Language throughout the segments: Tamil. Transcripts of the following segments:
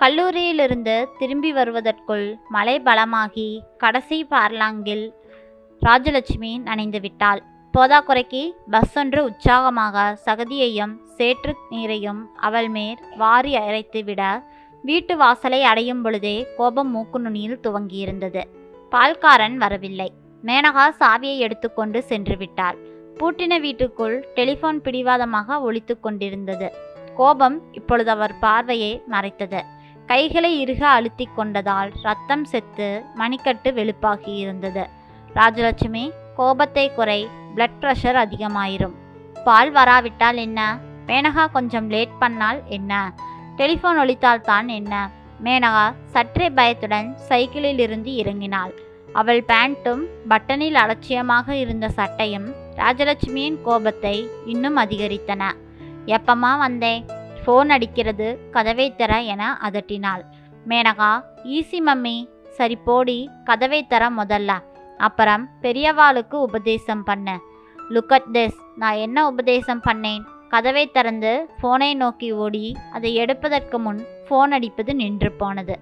கல்லூரியிலிருந்து திரும்பி வருவதற்குள் மழை பலமாகி கடைசி பார்லாங்கில் ராஜலட்சுமி நனைந்து விட்டாள். போதாக்குறைக்கு பஸ் ஒன்று உற்சாகமாக சகதியையும் சேற்று நீரையும் அவள் மேல் வாரி அரைத்து விட வீட்டு வாசலை அடையும் பொழுதே கோபம் மூக்கு நுனியில் துவங்கியிருந்தது. பால்காரன் வரவில்லை. மேனகா சாவியை எடுத்துக்கொண்டு சென்று விட்டாள். பூட்டின வீட்டுக்குள் டெலிஃபோன் பிடிவாதமாக ஒழித்து கொண்டிருந்தது. கோபம் இப்பொழுது அவர் பார்வையை மறைத்தது. கைகளை இறுக அழுத்தி கொண்டதால் ரத்தம் செத்து மணிக்கட்டு வெளுப்பாகி இருந்தது. ராஜலட்சுமி கோபத்தை குறை பிளட் ப்ரெஷர் அதிகமாயிரும். பால் வராவிட்டால் என்ன? மேனகா கொஞ்சம் லேட் பண்ணால் என்ன? டெலிஃபோன் ஒழித்தால் தான் என்ன? மேனகா சற்றே பயத்துடன் சைக்கிளில் இருந்து இறங்கினாள். அவள் பேண்ட்டும் பட்டனில் அலட்சியமாக இருந்த சட்டையும் ராஜலட்சுமியின் கோபத்தை இன்னும் அதிகரித்தன. எப்பமா வந்தேன் ஃபோன் அடிக்கிறது கதவை தர என அதட்டினாள். Menaka easy mummy. சரி போடி கதவை தர முதல்ல. அப்புறம் பெரியவாளுக்கு உபதேசம் பண்ண. லுக் அட் திஸ் நான் என்ன உபதேசம் பண்ணேன்? கதவை திறந்து ஃபோனை நோக்கி ஓடி அதை எடுப்பதற்கு முன் ஃபோன் அடிப்பது நின்று போனது.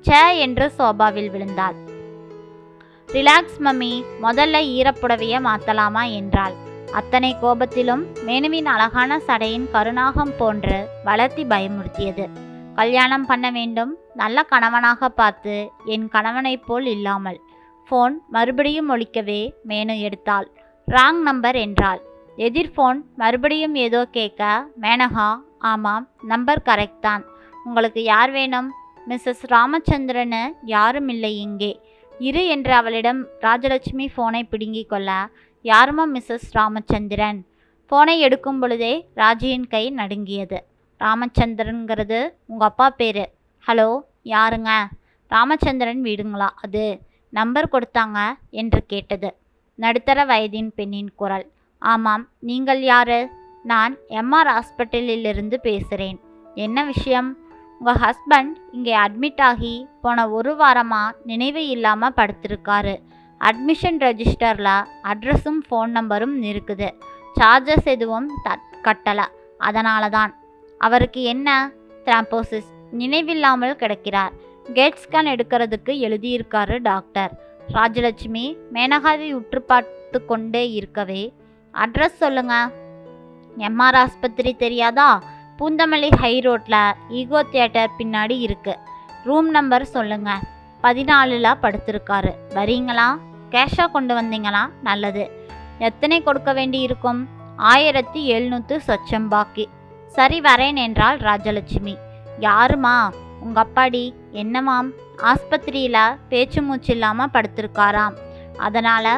சே என்று சோபாவில் விழுந்தாள். Relax mummy. முதல்ல ஈரப்புடவையை மாற்றலாமா என்றாள். அத்தனை கோபத்திலும் மேனுவின் அழகான சடையின் கருணாகம் போன்று வளர்த்தி பயமுறுத்தியது. கல்யாணம் பண்ண வேண்டும் நல்ல கணவனாக பார்த்து என் கணவனைப் போல் இல்லாமல். ஃபோன் மறுபடியும் ஒழிக்கவே மேனு எடுத்தாள். ராங் நம்பர் என்றாள். எதிர் ஃபோன் மறுபடியும் ஏதோ கேட்க மேனகா ஆமாம் நம்பர் கரெக்ட் தான். உங்களுக்கு யார் வேணும்? மிஸ்ஸஸ் ராமச்சந்திரனு யாரும் இல்லை இங்கே. இரு என்று அவளிடம் ராஜலட்சுமி ஃபோனை பிடுங்கிக் கொள்ள யாருமா மிஸ்ஸஸ் ராமச்சந்திரன்? ஃபோனை எடுக்கும் பொழுதே ராஜியின் கை நடுங்கியது. ராமச்சந்திரன்கிறது உங்கள் அப்பா பேர். ஹலோ யாருங்க? ராமச்சந்திரன் வீடுங்களா அது? நம்பர் கொடுத்தாங்க என்று கேட்டது. நடுத்தர வயதின் பெண்ணின் குரல். ஆமாம் நீங்கள் யாரு? நான் எம்ஆர் ஹாஸ்பிட்டலிலிருந்து பேசுகிறேன் என்ன விஷயம்? உங்கள் ஹஸ்பண்ட் இங்கே அட்மிட் ஆகி போன ஒரு வாரமாக நினைவு இல்லாமல் படுத்திருக்காரு. அட்மிஷன் ரெஜிஸ்டரில் அட்ரஸும் ஃபோன் நம்பரும் இருக்குது. சார்ஜஸ் எதுவும் த கட்டலை. அதனால தான் அவருக்கு என்ன? த்ராம்போசிஸ் நினைவில்லாமல் கிடக்கிறார். கேட் ஸ்கேன் எடுக்கிறதுக்கு எழுதியிருக்காரு டாக்டர். ராஜலட்சுமி மேனகாவை உற்று பார்த்து கொண்டே இருக்கவே அட்ரஸ் சொல்லுங்க. எம்ஆர் ஆஸ்பத்திரி தெரியாதா? பூந்தமல்லி ஹை ரோட்டில் ஈகோ தியேட்டர் பின்னாடி இருக்குது ரூம் நம்பர் சொல்லுங்கள் பதினாலில் படுத்திருக்காரு. வரீங்களா? கேஷாக கொண்டு வந்தீங்கன்னா நல்லது. எத்தனை கொடுக்க வேண்டி இருக்கும் ஆயிரத்தி எழுநூற்று சொச்சம் பாக்கி. சரி வரேன் என்றாள் ராஜலட்சுமி. யாருமா? உங்க அப்பாடி? என்னமாம்? ஆஸ்பத்திரியில் பேச்சு மூச்சு இல்லாமல் படுத்திருக்காராம். அதனால்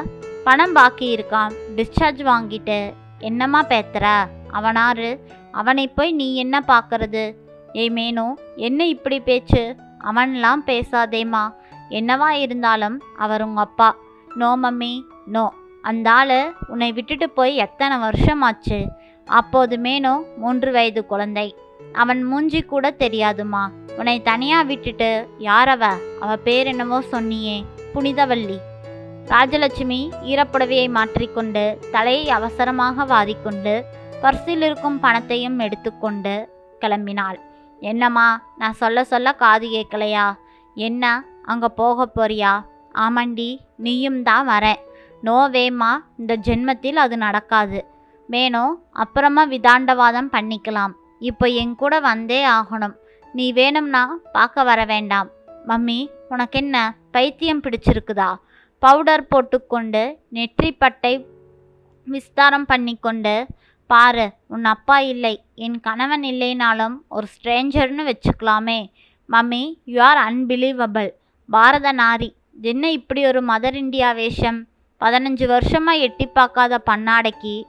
பணம் பாக்கி இருக்கான் டிஸ்சார்ஜ் வாங்கிட்டு என்னம்மா பேத்துற? அவனாரு அவனை போய் நீ என்ன பார்க்கறது ஏய் மேனு என்ன இப்படி பேச்சு? அவன்லாம் பேசாதேம்மா. என்னவா இருந்தாலும் அவர் உங்க அப்பா. No mummy no. அந்த ஆள் உன்னை விட்டுட்டு போய் எத்தனை வருஷம் ஆச்சு அப்போது மேனும் மூன்று வயது குழந்தை. அவன் மூஞ்சி கூட தெரியாதுமா உன்னை தனியாக விட்டுட்டு யாரவ? அவ பேர் என்னவோ சொன்னியே புனிதவல்லி. ராஜலட்சுமி ஈரப்புடவையை மாற்றிக்கொண்டு தலையை அவசரமாக வாரிக்கொண்டு பர்சில் இருக்கும் பணத்தையும் எடுத்துக்கொண்டு கிளம்பினாள். என்னம்மா நான் சொல்ல சொல்ல காது கேட்கலையா? என்ன அங்கே போக போறியா? ஆமாண்டி நீயும் தான் வரேன் நோ வேமா இந்த ஜென்மத்தில் அது நடக்காது. வேணும் அப்புறமா விதாண்டவாதம் பண்ணிக்கலாம். இப்போ என் கூட வந்தே ஆகணும். நீ வேணும்னா பார்க்க வர வேண்டாம். மம்மி உனக்கு என்ன பைத்தியம் பிடிச்சிருக்குதா? பவுடர் போட்டுக்கொண்டு நெற்றி பட்டை விஸ்தாரம் பண்ணிக்கொண்டு பாரு உன் அப்பா இல்லை. என் கணவன் இல்லைனாலும் ஒரு ஸ்ட்ரேஞ்சர்னு வச்சுக்கலாமே. மம்மி யூ ஆர் அன்பிலீவபிள் பாரத நாரி என்ன இப்படி ஒரு மதர் இந்தியா வேஷம்? பதினஞ்சு வருஷமாக எட்டி பார்க்காத பன்னாடைக்கு.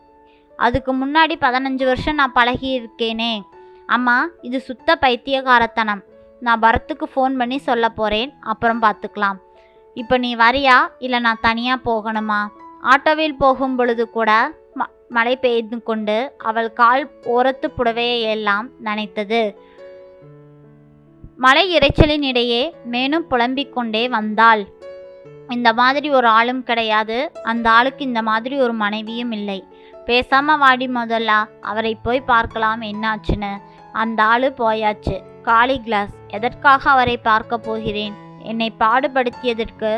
அதுக்கு முன்னாடி பதினஞ்சு வருஷம் நான் பழகி இருக்கேனே அம்மா இது சுத்த பைத்தியகாரத்தனம். நான் பரத்துக்கு ஃபோன் பண்ணி சொல்ல போகிறேன் அப்புறம் பார்த்துக்கலாம் இப்போ நீ வரியா? இல்லை நான் தனியாக போகணுமா? ஆட்டோவில் போகும் பொழுது கூட ம மழை பெய்து கொண்டு அவள் கால் ஓரத்து புடவையை எல்லாம் நனைத்தது. மலை இரைச்சலின் இடையே மேலும் புலம்பிக் கொண்டே வந்தாள். இந்த மாதிரி ஒரு ஆளும் கிடையாது. அந்த ஆளுக்கு இந்த மாதிரி ஒரு மனைவியும் இல்லை. பேசாமல் வாடி முதல்ல அவரை போய் பார்க்கலாம் என்னாச்சுன்னு. அந்த ஆள் போயாச்சு. காலி கிளாஸ் எதற்காக அவரை பார்க்க போகிறேன்? என்னை பாடுபடுத்தியதற்கு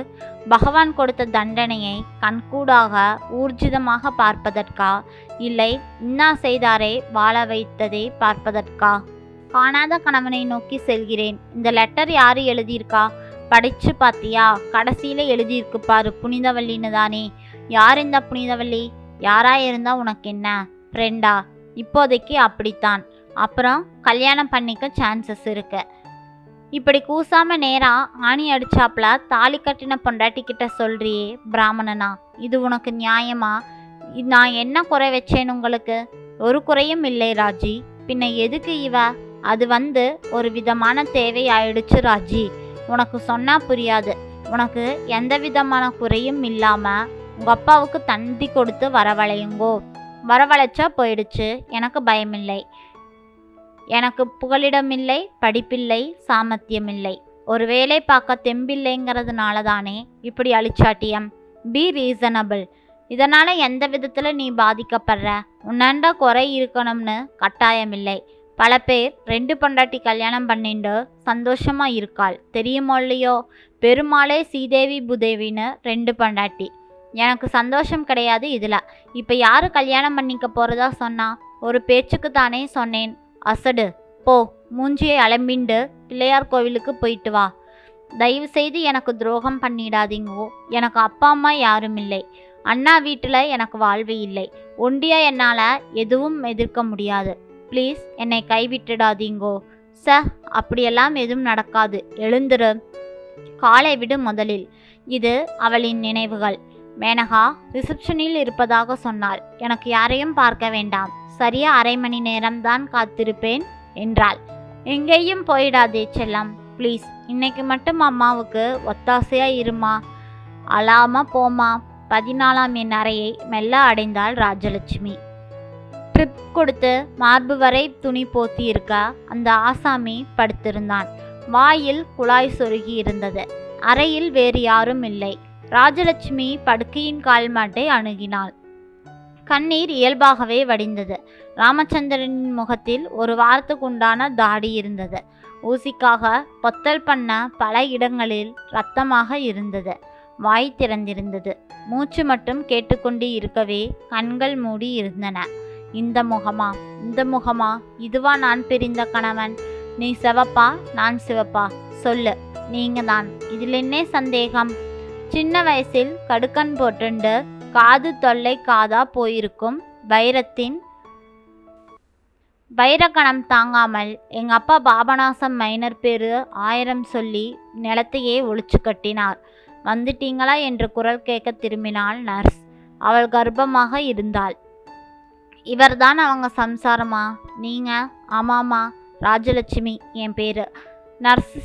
பகவான் கொடுத்த தண்டனையை கண்கூடாக ஊர்ஜிதமாக பார்ப்பதற்கா? இல்லை இன்னா செய்தாரே வாழ வைத்ததை பார்ப்பதற்கா? காணாத கணவனை நோக்கி செல்கிறேன். இந்த லெட்டர் யாரு எழுதியிருக்கா? படிச்சு பாத்தியா? கடைசியில் எழுதியிருக்கு பாரு புனிதவல்லின்னு தானே. யார் இந்த புனிதவல்லி? யாராக இருந்தா உனக்கு என்ன? ஃப்ரெண்டா இப்போதைக்கு அப்படித்தான். அப்புறம் கல்யாணம் பண்ணிக்க சான்சஸ் இருக்கு. இப்படி கூசாம நேரா ஆணி அடிச்சாப்ல தாலி கட்டின பொண்டாட்டிக்கிட்ட சொல்கிறியே சொல்றியே பிராமணனா? இது உனக்கு நியாயமா? இது நான் என்ன குறை வச்சேன் உங்களுக்கு? ஒரு குறையும் இல்லை ராஜி. பின்ன எதுக்கு இவ? அது வந்து ஒரு விதமான தேவை ஆயிடுச்சு ராஜி. உனக்கு சொன்னால் புரியாது. உனக்கு எந்த விதமான குறையும் இல்லாமல் உங்கள் அப்பாவுக்கு தந்தி கொடுத்து வரவழையுங்கோ. வரவழைச்சா போயிடுச்சு. எனக்கு பயமில்லை. எனக்கு புகலிடமில்லை படிப்பில்லை சாமர்த்தியமில்லை. ஒரு வேலை பார்க்க தெம்பில்லைங்கிறதுனால தானே இப்படி அழிச்சாட்டியம். பி ரீசனபிள் இதனால் எந்த விதத்தில் நீ பாதிக்கப்படுற? உன்னண்ட குறை இருக்கணும்னு கட்டாயமில்லை. பல பேர் ரெண்டு பொண்டாட்டி கல்யாணம் பண்ணிண்டு சந்தோஷமாக இருக்காள். தெரியுமோ இல்லையோ? பெருமாளே சீதேவி புதேவின்னு ரெண்டு பொண்டாட்டி. எனக்கு சந்தோஷம் கிடையாது இதில். இப்போ யார் கல்யாணம் பண்ணிக்க போகிறதா சொன்னா? ஒரு பேச்சுக்கு தானே சொன்னேன். அசடு. போ மூஞ்சியை அலம்பிண்டு பிள்ளையார் கோவிலுக்கு போயிட்டு வா. தயவு செய்து எனக்கு துரோகம் பண்ணிடாதீங்கோ. எனக்கு அப்பா அம்மா யாரும் இல்லை. அண்ணா வீட்டில் எனக்கு வாழ்வு இல்லை. ஒண்டியா என்னால் எதுவும் எதிர்க்க முடியாது. ப்ளீஸ் என்னை கைவிட்டுடாதீங்கோ. ச அப்படியெல்லாம் எதுவும் நடக்காது. எழுந்துரு. காலை விடு முதலில். இது அவளின் நினைவுகள். மேனகா ரிசப்ஷனில் இருப்பதாக சொன்னாள். எனக்கு யாரையும் பார்க்க வேண்டாம். சரியா அரை மணி நேரம்தான் காத்திருப்பேன் என்றாள். எங்கேயும் போயிடாதே செல்லம். ப்ளீஸ் இன்னைக்கு மட்டும் அம்மாவுக்கு ஒத்தாசையா இருமா? அழாம போமா? பதினாலாம் என் அறையை மெல்ல அடைந்தாள் ராஜலட்சுமி. ட்ரிப் கொடுத்து மார்பு வரை துணி போத்தி இருக்க? அந்த ஆசாமி படுத்திருந்தான். வாயில் குழாய் சொருகி இருந்தது. அறையில் வேறு யாரும் இல்லை. ராஜலட்சுமி படுக்கையின் கால் மாட்டை அணுகினாள். கண்ணீர் இயல்பாகவே வடிந்தது. ராமச்சந்திரனின் முகத்தில் ஒரு வாரத்துக்குண்டான தாடி இருந்தது. ஊசிக்காக பொத்தல் பண்ண பல இடங்களில் ரத்தமாக இருந்தது. வாய் திறந்திருந்தது. மூச்சு மட்டும் கேட்டுக்கொண்டு இருக்கவே கண்கள் மூடி இருந்தன. இந்த முகமா இந்த முகமா இதுவா நான் பிரிந்த கணவன். நீ சிவப்பா நான் சிவப்பா. சொல்லு நீங்க தான் இதில் என்ன சந்தேகம்? சின்ன வயசில் கடுக்கன் போட்டுண்டு காது தொல்லை காதா போயிருக்கும் வைரத்தின் வைரக்கணம் தாங்காமல் எங்கள் அப்பா பாபநாசம் மைனர் பேரு ஆயிரம் சொல்லி நிலத்தையே ஒழிச்சு கட்டினார். வந்துட்டீங்களா? என்று குரல் கேட்க திரும்பினாள் நர்ஸ். அவள் கர்ப்பமாக இருந்தாள். இவர்தான் அவங்க சம்சாரமா? நீங்கள் ஆமாம்மா ராஜலட்சுமி என் பேர். நர்ஸ்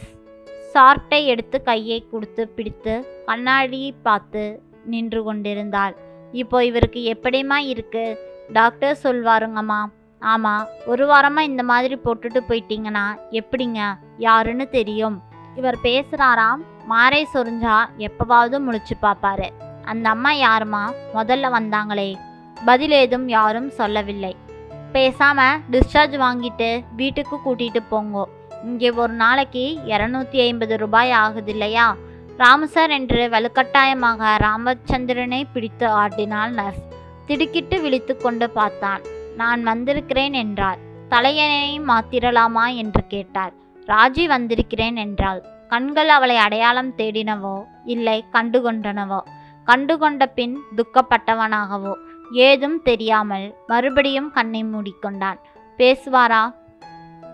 சார்ட்டை எடுத்து கையை கொடுத்து பிடித்து கண்ணாடி பார்த்து நின்று கொண்டிருந்தாள். இப்போ இவருக்கு எப்படிம்மா இருக்கு? டாக்டர் சொல்வாருங்கம்மா. ஆமாம் ஒரு வாரமாக இந்த மாதிரி போட்டுட்டு போயிட்டீங்கன்னா எப்படிங்க? யாருன்னு தெரியும். இவர் பேசுகிறாராம் மாரை சொரிஞ்சா எப்பவாவது முழிச்சு பார்ப்பாரு. அந்த அம்மா யாருமா முதல்ல வந்தாங்களே. பதில் ஏதும் யாரும் சொல்லவில்லை. பேசாம டிஸ்சார்ஜ் வாங்கிட்டு வீட்டுக்கு கூட்டிட்டு போங்கோ. இங்கே ஒரு நாளைக்கு இரநூத்தி ஐம்பது ரூபாய் ஆகுது இல்லையா ராமு சார் என்று வலுக்கட்டாயமாக ராமச்சந்திரனை பிடித்து ஆட்டினாள் நர்ஸ். திடுக்கிட்டு விழித்து கொண்டு பார்த்தான். நான் வந்திருக்கிறேன் என்றாள். தலையணை மாத்திரலாமா என்று கேட்டார் ராஜி வந்திருக்கிறேன் என்றாள். கண்கள் அவளை அடையாளம் தேடினவோ இல்லை கண்டுகொண்டனவோ. கண்டுகொண்ட பின் துக்கப்பட்டவனாகவோ. ஏதும் தெரியாமல் மறுபடியும் கண்ணை மூடிக்கொண்டான். பேசுவாரா?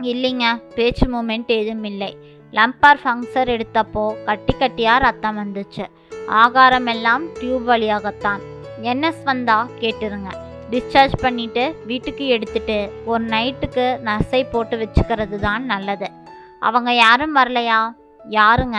இல்லைங்க பேச்சு மூமெண்ட் ஏதும் இல்லை. லம்பார் ஃபங்க்சர் எடுத்தப்போ கட்டி கட்டியா ரத்தம் வந்துச்சு. ஆகாரமெல்லாம் டியூப் வழியாகத்தான். என்எஸ் வந்தா கேட்டுருங்க. டிஸ்சார்ஜ் பண்ணிட்டு வீட்டுக்கு எடுத்துட்டு ஒரு நைட்டுக்கு நர்ஸை போட்டு வச்சுக்கிறது தான் நல்லது. அவங்க யாரும் வரலையா? யாருங்க?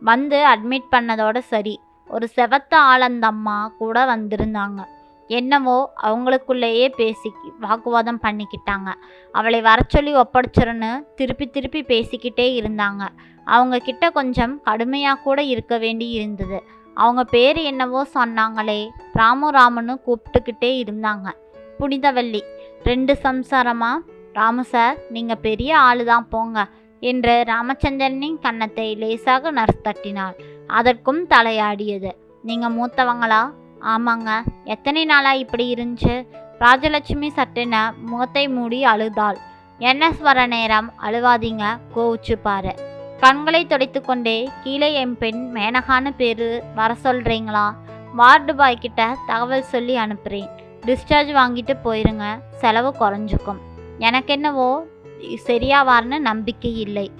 வந்து அட்மிட் பண்ணதோட சரி. ஒரு செவத்த ஆளந்தம்மா கூட வந்திருந்தாங்க. என்னவோ அவங்களுக்குள்ளேயே பேசி வாக்குவாதம் பண்ணிக்கிட்டாங்க. அவளை வர சொல்லி ஒப்படைச்சிருன்னு திருப்பி திருப்பி பேசிக்கிட்டே இருந்தாங்க. அவங்க கிட்ட கொஞ்சம் கடுமையாக கூட இருக்க வேண்டி இருந்தது. அவங்க பேர் என்னவோ சொன்னாங்களே ராமு ராமனு கூப்பிட்டுக்கிட்டே இருந்தாங்க. புனிதவல்லி ரெண்டு சம்சாரமா? ராமு சார் நீங்கள் பெரிய ஆளு தான் போங்க என்று ராமச்சந்திரனின் கன்னத்தை லேசாக நர்ஸ் தட்டினாள் அதற்கும் தலையாடியது. நீங்கள் மூத்தவங்களா? ஆமாங்க. எத்தனை நாளாக இப்படி இருந்துச்சு? ராஜலட்சுமி சட்டென முகத்தை மூடி அழுதாள். என்எஸ் வர நேரம். அழுவாதீங்க. கோவிச்சு பாரு. கண்களை துடைத்து கொண்டே கீழே என் பெண் மேனகான்னு பேர் வர சொல்கிறீங்களா வார்டு பாய் கிட்ட தகவல் சொல்லி அனுப்புகிறேன் டிஸ்சார்ஜ் வாங்கிட்டு போயிருங்க. செலவு குறைஞ்சிக்கும். எனக்கு என்னவோ சரியாவார்னு நம்பிக்கை இல்லை.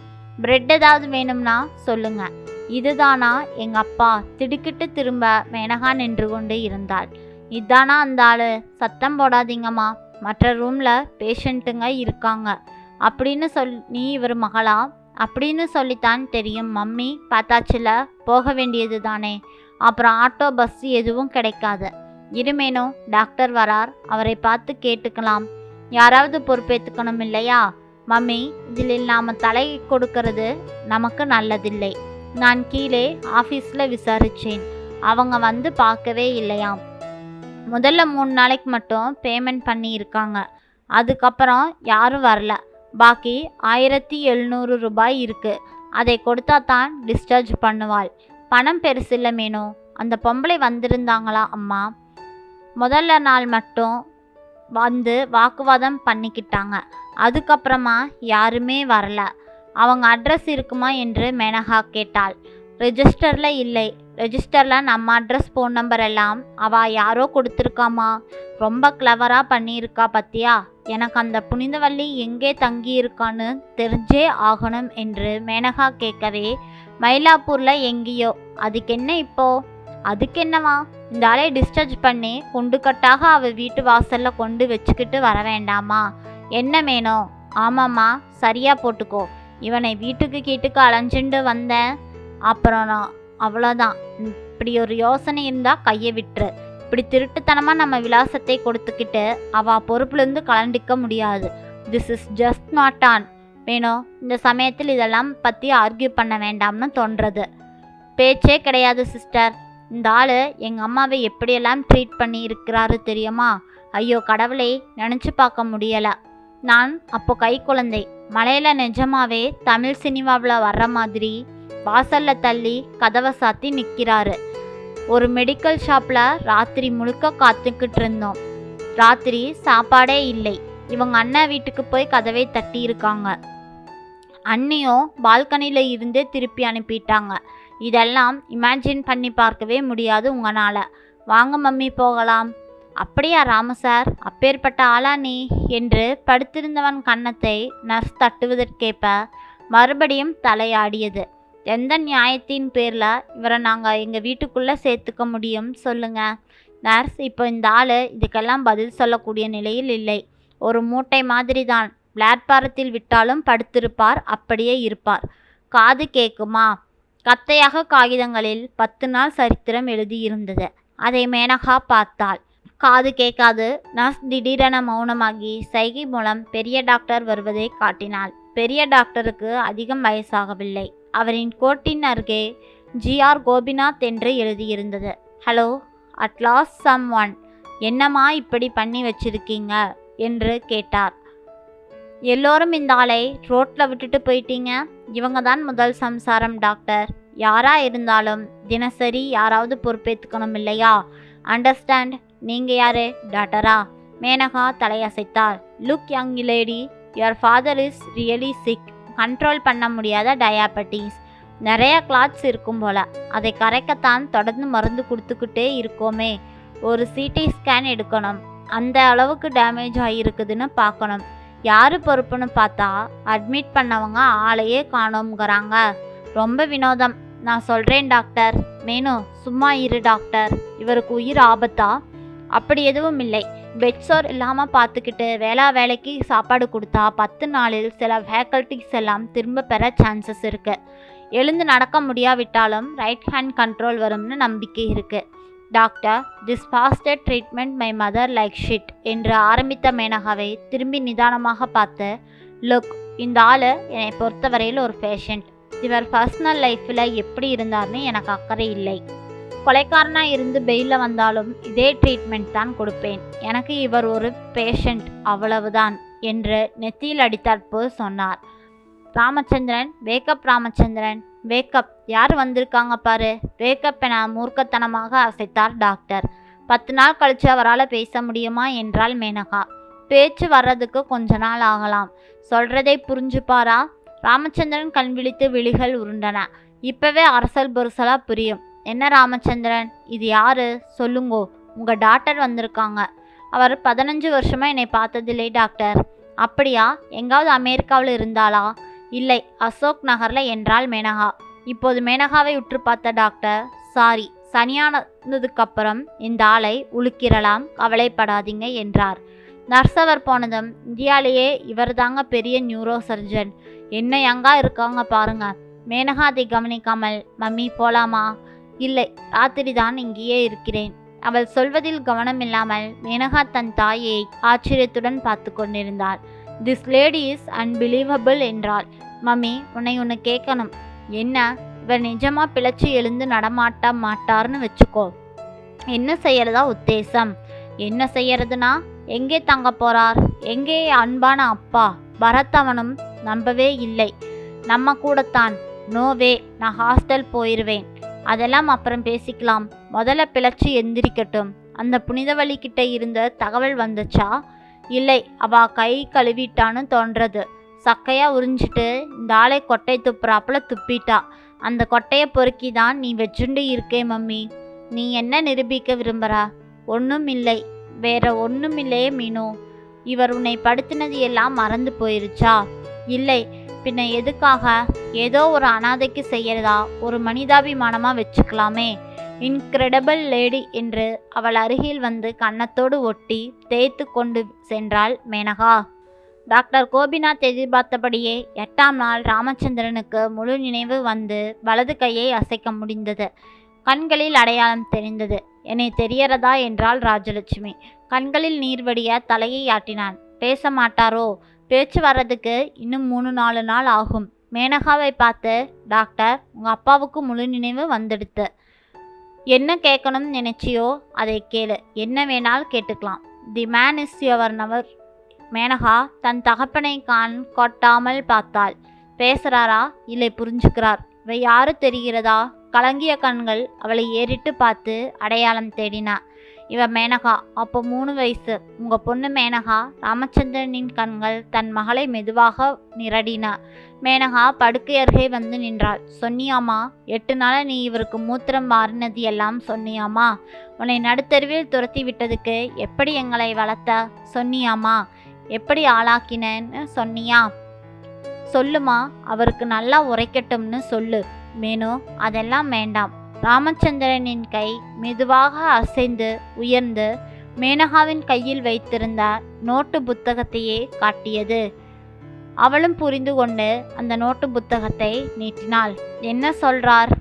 பிரெட் ஏதாவது வேணும்னா சொல்லுங்கள் இதுதானா எங்க அப்பா? திடுக்கிட்டு திரும்ப மேனகா நின்று கொண்டு இருந்தாள். இதானா அந்த ஆளு சத்தம் போடாதீங்கம்மா. மற்ற ரூம்ல பேஷண்ட்டுங்க இருக்காங்க. அப்படின்னு சொல் நீ இவர் மகளா? அப்படின்னு சொல்லித்தான் தெரியும். மம்மி பார்த்தாச்சுல? போக வேண்டியது தானே. அப்புறம் ஆட்டோ பஸ் எதுவும் கிடைக்காது. இருமேனும் டாக்டர் வரார். அவரை பார்த்து கேட்டுக்கலாம். யாராவது பொறுப்பேற்றுக்கணும் இல்லையா? மம்மி இதில் நாம் தலை கொடுக்கறது நமக்கு நல்லதில்லை. நான் கீழே ஆஃபீஸில் விசாரித்தேன் அவங்க வந்து பார்க்கவே இல்லையாம். முதல்ல மூணு நாளைக்கு மட்டும் பேமெண்ட் பண்ணியிருக்காங்க. அதுக்கப்புறம் யாரும் வரல. பாக்கி ஆயிரத்தி எழுநூறு ரூபாய் இருக்கு. அதை கொடுத்தா தான் டிஸ்சார்ஜ் பண்ணுவாள். பணம் பெருசில்ல மேனோ. அந்த பொம்பளை வந்திருந்தாங்களா அம்மா? முதல்ல நாள் மட்டும் வந்து வாக்குவாதம் பண்ணிக்கிட்டாங்க. அதுக்கப்புறமா யாருமே வரல. அவங்க அட்ரஸ் இருக்குமா என்று மேனகா கேட்டாள். ரெஜிஸ்டரில் இல்லை. ரெஜிஸ்டரில் நம்ம அட்ரஸ் ஃபோன் நம்பர் எல்லாம் அவள் யாரோ கொடுத்துருக்காமா? ரொம்ப கிளவராக பண்ணியிருக்கா பத்தியா? எனக்கு அந்த புனிதவள்ளி எங்கே தங்கி இருக்கான்னு தெரிஞ்சே ஆகணும் என்று மேனகா கேட்கவே மயிலாப்பூரில் எங்கேயோ அதுக்கு என்ன இப்போ? அதுக்கு என்னவா? இந்த ஆளை டிஸ்சார்ஜ் பண்ணி குண்டுக்கட்டாக அவள் வீட்டு வாசலில் கொண்டு வச்சுக்கிட்டு வர வேண்டாமா? என்ன வேணும் ஆமாம்மா சரியாக போட்டுக்கோ. இவனை வீட்டுக்கு கீட்டுக்கு அலைஞ்சுண்டு வந்தேன். அப்புறம் நான் அவ்வளோதான் இப்படி ஒரு யோசனை இருந்தால் கையை விட்டுரு. இப்படி திருட்டுத்தனமாக நம்ம விலாசத்தை கொடுத்துக்கிட்டு அவள் பொறுப்புலேருந்து கலண்டிக்க முடியாது. This is just not on வேணும் இந்த சமயத்தில் இதெல்லாம் பற்றி ஆர்கியூ பண்ண வேண்டாம்னு தோன்றது. பேச்சே கிடையாது சிஸ்டர் இந்த ஆள் எங்கள் அம்மாவை எப்படியெல்லாம் ட்ரீட் பண்ணி இருக்கிறாரு தெரியுமா? ஐயோ கடவுளை நினச்சி பார்க்க முடியலை. நான் அப்போ கை குழந்தை. மலையில நிஜமாவே தமிழ் சினிமாவில் வர்ற மாதிரி வாசல்ல தள்ளி கதவை சாத்தி நிற்கிறாரு ஒரு மெடிக்கல் ஷாப்பில் ராத்திரி முழுக்க காத்துக்கிட்டு இருந்தோம். ராத்திரி சாப்பாடே இல்லை. இவங்க அண்ணன் வீட்டுக்கு போய் கதவை தட்டி இருக்காங்க. அண்ணியும் பால்கனியில் இருந்து திருப்பி அனுப்பிட்டாங்க. இதெல்லாம் இமேஜின் பண்ணி பார்க்கவே முடியாது உங்களால் வாங்க மம்மி போகலாம். அப்படியா ராம சார் அப்பேற்பட்ட ஆளா நீ? என்று படுத்திருந்தவன் கன்னத்தை நர்ஸ் தட்டுவதற்கேற்ப மறுபடியும் தலையாடியது. எந்த நியாயத்தின் பேரில் இவரை நாங்கள் எங்கள் வீட்டுக்குள்ளே சேர்த்துக்க முடியும் சொல்லுங்கள் நர்ஸ் இப்போ இந்த ஆள் இதுக்கெல்லாம் பதில் சொல்லக்கூடிய நிலையில் இல்லை. ஒரு மூட்டை மாதிரி தான் பிளாட்பாரத்தில் விட்டாலும் படுத்திருப்பார் அப்படியே இருப்பார். காது கேட்குமா கத்தையாக காகிதங்களில் பத்து நாள் சரித்திரம் எழுதியிருந்தது. அதை மேனகா பார்த்தாள். காது கேட்காது. நர்ஸ் திடீரென மௌனமாகி சைகை மூலம் பெரிய டாக்டர் வருவதை காட்டினாள். பெரிய டாக்டருக்கு அதிகம் வயசாகவில்லை. அவரின் கோட்டின் அருகே ஜிஆர் கோபிநாத் என்று எழுதியிருந்தது. Hello at last someone என்னம்மா இப்படி பண்ணி வச்சிருக்கீங்க? என்று கேட்டார். எல்லோரும் இந்த ஆளை ரோட்டில் விட்டுட்டு போயிட்டீங்க? இவங்க தான் முதல் சம்சாரம் டாக்டர். யாராக இருந்தாலும் தினசரி யாராவது பொறுப்பேற்றுக்கணும் இல்லையா? அண்டர்ஸ்டாண்ட் நீங்கள் யாரு? டாக்டரா? Menaka தலையசைத்தார் look young lady your father is really sick. Control பண்ண முடியாத டயாபட்டிஸ். நிறைய கிளாத்ஸ் இருக்கும் போல. அதை கரைக்கத்தான் தொடர்ந்து மருந்து கொடுத்துக்கிட்டே இருக்கோமே. ஒரு சிடி ஸ்கேன் எடுக்கணும். அந்த அளவுக்கு டேமேஜ் ஆகியிருக்குதுன்னு பார்க்கணும். யார் பொறுப்புன்னு பார்த்தா அட்மிட் பண்ணவங்க ஆளையே காணோங்கிறாங்க ரொம்ப வினோதம். நான் சொல்கிறேன் டாக்டர். மேனு சும்மா இரு டாக்டர். இவருக்கு உயிர் ஆபத்தா? அப்படி எதுவும் இல்லை. பெட்சோர் இல்லாமல் பார்த்துக்கிட்டு வேளா வேலைக்கு சாப்பாடு கொடுத்தா பத்து நாளில் சில ஃபேக்கல்ட்டிஸ் எல்லாம் திரும்ப பெற சான்சஸ் இருக்குது எழுந்து நடக்க முடியாவிட்டாலும் ரைட் ஹேண்ட் கண்ட்ரோல் வரும்னு நம்பிக்கை இருக்குது doctor this faster treatment my mother like shit என்று ஆரம்பித்த மேனகாவை திரும்பி நிதானமாக பார்த்து லுக் இந்த ஆள் என்னை பொறுத்தவரையில் ஒரு பேஷண்ட் இவர் பர்சனல் லைஃப்பில் எப்படி இருந்தார்னு எனக்கு அக்கறை இல்லை. கொலைக்காரனாக இருந்து பெயிலில் வந்தாலும் இதே ட்ரீட்மெண்ட் தான் கொடுப்பேன். எனக்கு இவர் ஒரு பேஷண்ட் அவ்வளவுதான் என்று நெத்தியில் அடித்தாற்போல் சொன்னார். ராமச்சந்திரன் வேக்கப் ராமச்சந்திரன் வேக்கப் யார் வந்திருக்காங்க பாரு? வேக்கப் என மூர்க்கத்தனமாக அசைத்தார் டாக்டர் பத்து நாள் கழிச்சு அவரால் பேச முடியுமா என்றாள் மேனகா. பேச்சு வர்றதுக்கு கொஞ்ச நாள் ஆகலாம். சொல்றதை புரிஞ்சுப்பாரா? ராமச்சந்திரன் கண் விழித்து விழிகள் உருண்டன. இப்பவே அரசல் பொருசலாக புரியும். என்ன ராமச்சந்திரன்? இது யாரு? சொல்லுங்கோ. உங்கள் டாக்டர் வந்திருக்காங்க. அவர் பதினஞ்சு வருஷமாக என்னை பார்த்ததில்லை டாக்டர். அப்படியா? எங்காவது அமெரிக்காவில் இருந்தாளா? இல்லை. அசோக் நகரில் என்றால் மேனகா. இப்போது மேனகாவை உற்று பார்த்த டாக்டர் சாரி சனியானதுக்கப்புறம் இந்த ஆளை உழுக்கிரலாம் கவலைப்படாதீங்க என்றார். நர்சவர் போனதும் இந்தியாலேயே இவர்தாங்க பெரிய நியூரோ சர்ஜன். என்ன எங்கா இருக்காங்க பாருங்க. மேனகா அதை கவனிக்காமல் மம்மி போலாமா? இல்லை ராத்திரி தான் இங்கேயே இருக்கிறேன். அவள் சொல்வதில் கவனமில்லாமல் மேனகா தன் தாயை ஆச்சரியத்துடன் பார்த்து கொண்டிருந்தாள். திஸ் லேடி இஸ் அன்பிலீவபிள் என்றாள். மம்மி உன்னை ஒன்று கேட்கணும். என்ன? இவர் நிஜமாக பிழைச்சி எழுந்து நடமாட்ட மாட்டார்னு வச்சுக்கோ. என்ன செய்யறதா உத்தேசம்? என்ன செய்யறதுனா எங்கே தங்க போறார்? எங்கே அன்பான அப்பா? பரத்தவனும் நம்பவே இல்லை. நம்ம கூடத்தான். நோவே நான் ஹாஸ்டல் போயிருவேன். அதெல்லாம் அப்புறம் பேசிக்கலாம். முதல்ல பிழைச்சி எந்திரிக்கட்டும். அந்த புனிதவழிக்கிட்ட இருந்த தகவல் வந்துச்சா? இல்லை அவ கை கழுவிட்டான்னு தோன்றது. சக்கையா உறிஞ்சிட்டு இந்த ஆளை கொட்டை துப்புறாப்புல துப்பிட்டா. அந்த கொட்டையை பொறுக்கி தான் நீ வச்சுண்டு இருக்கே மம்மி. நீ என்ன நிரூபிக்க விரும்புகிறா ஒன்றும் இல்லை. வேற ஒன்றும் இல்லையே மீனு. இவர் உன்னை படுத்தினது எல்லாம் மறந்து போயிருச்சா? இல்லை பின்ன எதுக்காக? ஏதோ ஒரு அனாதைக்கு செய்யறதா? ஒரு மனிதாபிமானமாக வச்சுக்கலாமே. இன்கிரெடபிள் லேடி என்று அவள் அருகில் வந்து கன்னத்தோடு ஒட்டி தேய்த்து கொண்டு சென்றாள் மேனகா. டாக்டர் கோபிநாத் எதிர்பார்த்தபடியே எட்டாம் நாள் ராமச்சந்திரனுக்கு முழு நினைவு வந்து வலது கையை அசைக்க முடிந்தது. கண்களில் அடையாளம் தெரிந்தது. என்னை தெரியறதா? என்றாள் ராஜலட்சுமி. கண்களில் நீர் வடிய தலையை ஆட்டினான். பேச மாட்டாரோ? பேச்சு வர்றதுக்கு இன்னும் மூணு நாலு நாள் ஆகும். மேனகாவை பார்த்து டாக்டர் உங்கள் அப்பாவுக்கு முழு நினைவு வந்துடுத்து. என்ன கேட்கணும்னு நினைச்சியோ அதை கேளு. என்ன வேணாலும் கேட்டுக்கலாம். தி மேன் இஸ் யுவர் நவர் மேனகா தன் தகப்பனை கான் கொட்டாமல் பார்த்தாள். பேசுகிறாரா இல்லை புரிஞ்சுக்கிறார். இவை யாரு தெரிகிறதா? கலங்கிய கண்கள். அவளை ஏறிட்டு பார்த்து அடையாளம் தேடினா. இவ மேனகா அப்போ மூணு வயசு. உங்க பொண்ணு மேனகா ராமச்சந்திரனின் கண்கள் தன் மகளை மெதுவாக நிரடின. மேனகா படுக்கை அருகே வந்து நின்றாள். சொன்னியாமா எட்டு நாளாக நீ இவருக்கு மூத்திரம் மாறினது எல்லாம் சொன்னியாமா உன்னை நடுத்தருவில் துரத்தி விட்டதுக்கு எப்படி எங்களை வளர்த்த? சொன்னியாமா எப்படி ஆளாக்கினேன்னு சொன்னியா? சொல்லுமா அவருக்கு நல்லா உரைக்கட்டும்னு சொல்லு. மேனு அதெல்லாம் வேண்டாம். ராமச்சந்திரனின் கை மெதுவாக அசைந்து உயர்ந்து மேனகாவின் கையில் வைத்திருந்த நோட்டு புத்தகத்தையே காட்டியது. அவளும் புரிந்து கொண்டு அந்த நோட்டு புத்தகத்தை நீட்டினாள். என்ன சொல்றார்?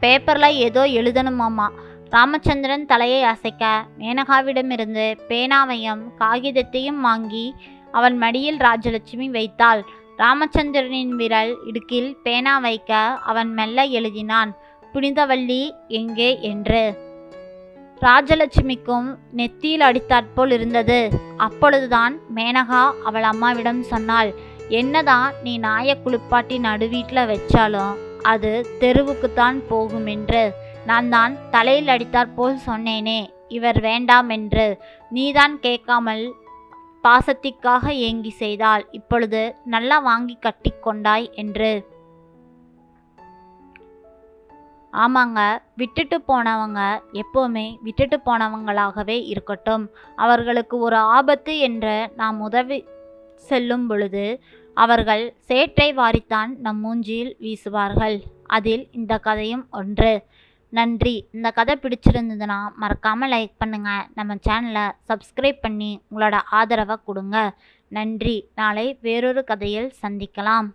பேப்பரில் ஏதோ எழுதணுமாமா? ராமச்சந்திரன் தலையை அசைக்க மேனகாவிடமிருந்து பேனாவையும் காகிதத்தையும் வாங்கி அவன் மடியில் ராஜலட்சுமி வைத்தாள். ராமச்சந்திரனின் விரல் இடுக்கில் பேனா வைக்க அவன் மெல்ல எழுதினான். புனிதவள்ளி எங்கே என்று. ராஜலட்சுமிக்கும் நெத்தியில் அடித்தாற்போல் இருந்தது. அப்பொழுதுதான் மேனகா அவள் அம்மாவிடம் சொன்னாள் என்னதான் நீ நாய குளிப்பாட்டி நடுவீட்டில் வச்சாலும் அது தெருவுக்குத்தான் போகும் என்று. நான் தான் தலையில் அடித்தாற்போல் சொன்னேனே இவர் வேண்டாம் என்று. நீதான் கேட்காமல் பாசத்திற்காக ஏங்கி செய்தால் இப்பொழுது நல்லா வாங்கி கட்டிக்கொண்டாய் என்று. ஆமாங்க விட்டுட்டு போனவங்க எப்போவுமே விட்டுட்டு போனவங்களாகவே இருக்கட்டும். அவர்களுக்கு ஒரு ஆபத்து என்று நாம் உதவி செல்லும் பொழுது அவர்கள் சேற்றை வாரித்தான் நம் மூஞ்சியில் வீசுவார்கள். அதில் இந்த கதையும் ஒன்று. நன்றி. இந்த கதை பிடிச்சிருந்ததுன்னா மறக்காமல் லைக் பண்ணுங்கள் நம்ம சேனலை சப்ஸ்கிரைப் பண்ணி உங்களோட ஆதரவை கொடுங்க. நன்றி. நாளை வேறொரு கதையில் சந்திக்கலாம்.